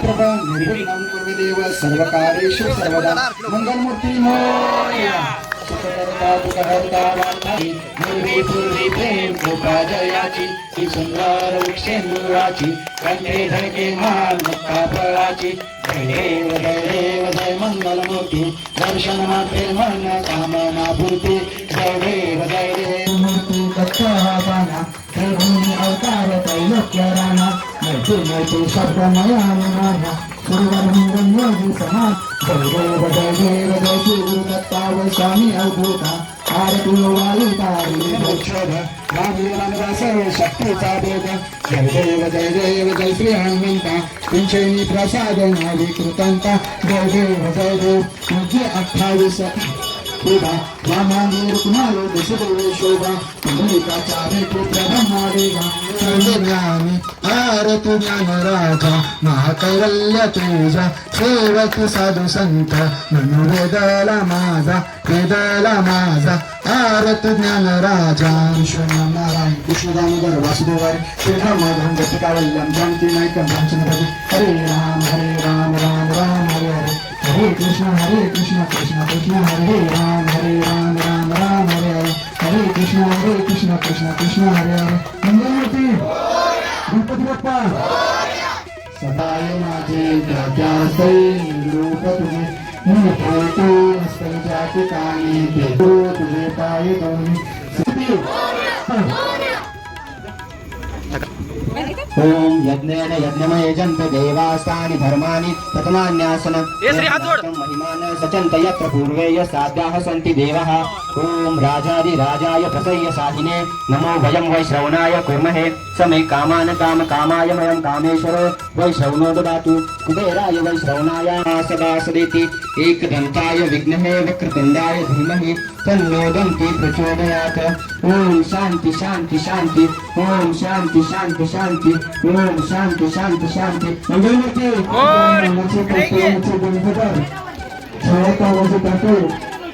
प्रभा निर्विघ्नं कुर्वदेव सर्वदा मंगलमूर्ती मोरया प्रेम सुंदर वृक्षेंदुराची कंठे धडके मुक्ता फळाची जय देव जय देव जय मंगलमूर्ती दर्शन मात्रे मन कामना पूर्ती जय देव जय देव मूर्ती दत्तवाना देवनी अवतार त्रैलोक्य राणा मैत्री मैत्री शब्द मया माझा सुरवरंगम योगी समान जय देव जय देव जय दत्ता व स्वामी अवधूता आरती वाली तारी मोक्षद रामलीला सर्व शक्तीचा देव जय देव जय देव जय श्री हनुमंता पिंचणी प्रसाद नाविकृतांता जय देव जय देव तुझे अठ्ठावीस शोभा रामांनी रुक्मालो दशदेव शोभा. पुंडलिकाचार्य पुत्र ब्रह्मादेवा. आरती ज्ञान राजा महाकैवल्य तुझा सेवक साधू संत. म्हणू वेदला माझा वेदला माझा. आरती ज्ञान राजा विश्वनाम नारायण कृष्ण दामोदर वासुदेवारी श्रीराम माधवम गतिकावल्यम जानकी नायकम रामचंद्र हरे राम हरे राम राम राम. हरे कृष्ण हरे कृष्ण कृष्ण कृष्ण हरे राम हरे राम राम राम हरे हरे। हरे कृष्ण हरे कृष्ण कृष्ण कृष्ण हरे हरे। मंगलमूर्ती गणपती बाप्पा सदाय माझे प्रत्यासै रूप तुझे मी ठेवतो हस्तच्या ठिकाणी देतो तुझे पाय दोन्ही ఓం యజ్ఞేన యజ్ఞమయజంత దేవాస్తాని ధర్మాని ప్రథమాన్యాసన. మహిమాన సచంత యత్ర పూర్వేయ సాధ్యాః సంతి దేవః. ॐ राजाधिराजाय प्रसय्य साहिने नमो वयं वैश्रवणाय कुर्महे समे कामान काम कामाय मयं कामेश्वरो वैश्रवणो ददातु कुबेराय वैश्रवणाय सदा सदेति एकदन्ताय विघ्नहे वक्रतुण्डाय धीमहि तन्नो दन्ति प्रचोदयात् ॐ शान्ति शान्ति शान्ति ॐ शान्ति शान्ति शान्ति ॐ शान्ति शान्ति शान्ति मंगलमूर्ती हे हात काढा रे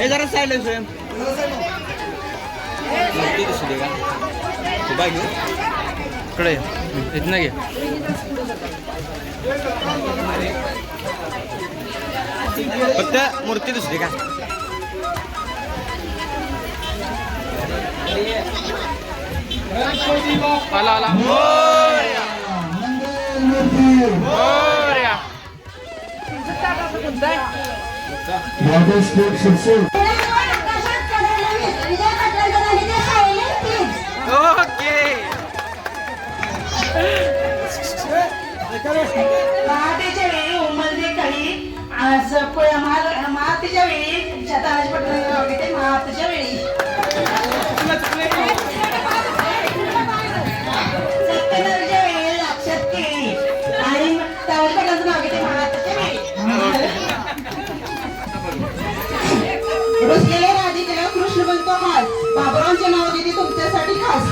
हे जरा सायलेन्स स्वयं इकडे ये. इथनं घे. फक्त मूर्ती दुसरी का? आला आला. मोर्या. मोर्या राजेश स्पोर्ट्स शिरसे ओके पहाटेच्या वेळी उमलते काही असं रुसलेल्या राधिकेला कृष्ण म्हणतो हास बाबरांचे नाव दिली तुमच्यासाठी खास.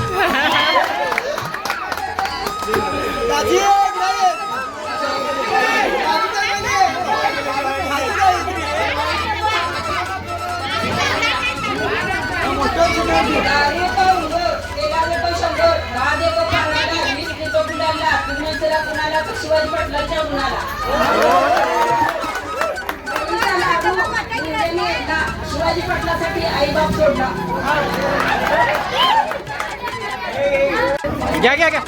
शिवाजी पटलांच्या उन्हाला. शिवाजी पाटलासाठी आईबाप सोडला घ्या घ्या घ्या.